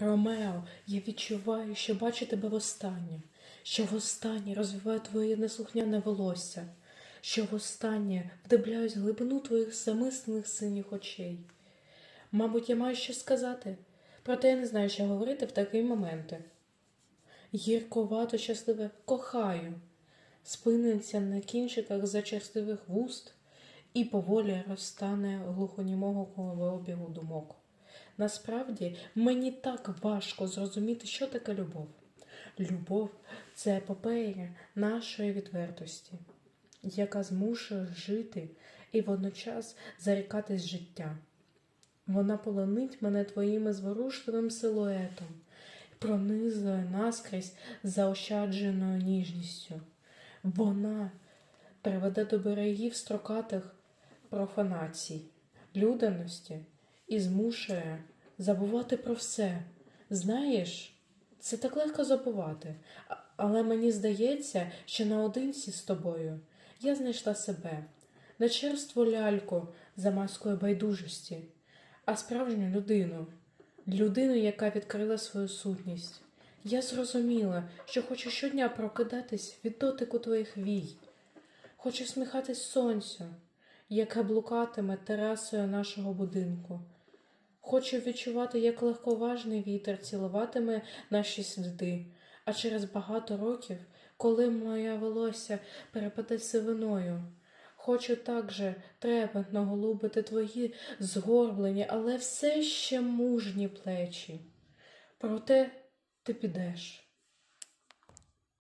Ромео, я відчуваю, що бачу тебе востаннє, що востаннє розвиваю твоє неслухняне волосся, що востаннє вдивляюсь глибину твоїх замислених синіх очей. Мабуть, я маю щось сказати, проте я не знаю, що говорити в такі моменти. Гірковато щасливе кохаю, спиниться на кінчиках зачерстивих вуст і поволі розтане глухонімого коловообігу думок. Насправді мені так важко зрозуміти, що таке любов. Любов це епопея нашої відвертості, яка змушує жити і водночас зарікатись життя. Вона полонить мене твоїм зворушливим силуетом, пронизує наскрізь заощадженою ніжністю. Вона приведе до берегів строкатих профанацій, люданості і змушує забувати про все. Знаєш, це так легко забувати, але мені здається, що наодинці з тобою я знайшла себе, не черству ляльку за маскою байдужості, а справжню людину, людину, яка відкрила свою сутність. Я зрозуміла, що хочу щодня прокидатись від дотику твоїх вій, хочу сміхатись сонцю, яке блукатиме терасою нашого будинку. Хочу відчувати, як легковажний вітер цілуватиме наші сліди, а через багато років, коли моє волосся перепаде сивиною, хочу також трепетно голубити твої згорблені, але все ще мужні плечі. Проте ти підеш.